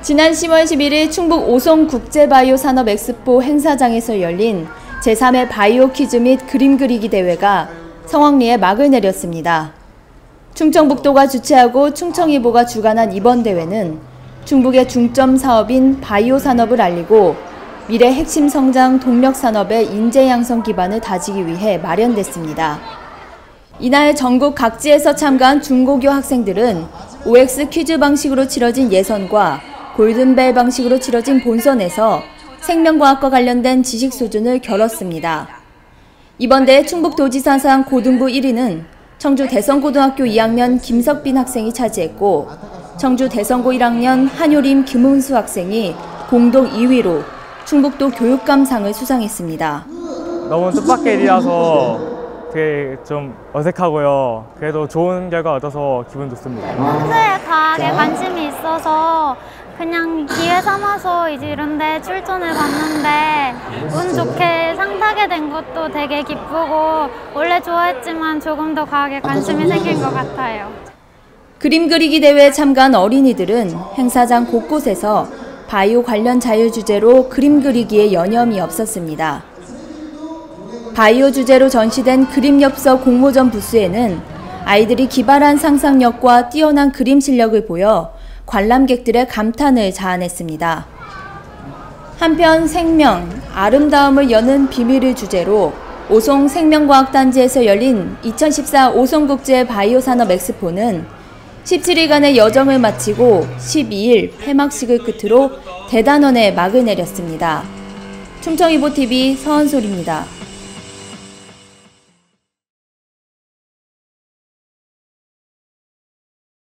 지난 10월 11일 충북 오송 국제바이오 산업 엑스포 행사장에서 열린 제3회 바이오 퀴즈 및 그림 그리기 대회가 성황리에 막을 내렸습니다. 충청북도가 주최하고 충청일보가 주관한 이번 대회는 충북의 중점 사업인 바이오 산업을 알리고 미래 핵심 성장 동력 산업의 인재 양성 기반을 다지기 위해 마련됐습니다. 이날 전국 각지에서 참가한 중고교 학생들은 OX 퀴즈 방식으로 치러진 예선과 골든벨 방식으로 치러진 본선에서 생명과학과 관련된 지식 수준을 겨뤘습니다. 이번 대회 충북도지사상 고등부 1위는 청주 대성고등학교 2학년 김석빈 학생이 차지했고 청주 대성고 1학년 한효림 김은수 학생이 공동 2위로 충북도 교육감상을 수상했습니다. 너무 뜻밖의 일이라서 되게 좀 어색하고요. 그래도 좋은 결과 얻어서 기분 좋습니다. 평소에 과학에 관심이 있어서 기회 삼아서 이제 이런 데 출전을 봤는데 운 좋게 상 타게 된 것도 되게 기쁘고 원래 좋아했지만 조금 더 과학에 관심이 생긴 것 같아요. 그림 그리기 대회에 참가한 어린이들은 행사장 곳곳에서 바이오 관련 자유 주제로 그림 그리기에 여념이 없었습니다. 바이오 주제로 전시된 그림 엽서 공모전 부스에는 아이들이 기발한 상상력과 뛰어난 그림 실력을 보여 관람객들의 감탄을 자아냈습니다. 한편 생명, 아름다움을 여는 비밀을 주제로 오송 생명과학단지에서 열린 2014 오송국제 바이오 산업 엑스포는 17일간의 여정을 마치고 12일 폐막식을 끝으로 대단원에 막을 내렸습니다. 충청이보TV 서은솔입니다.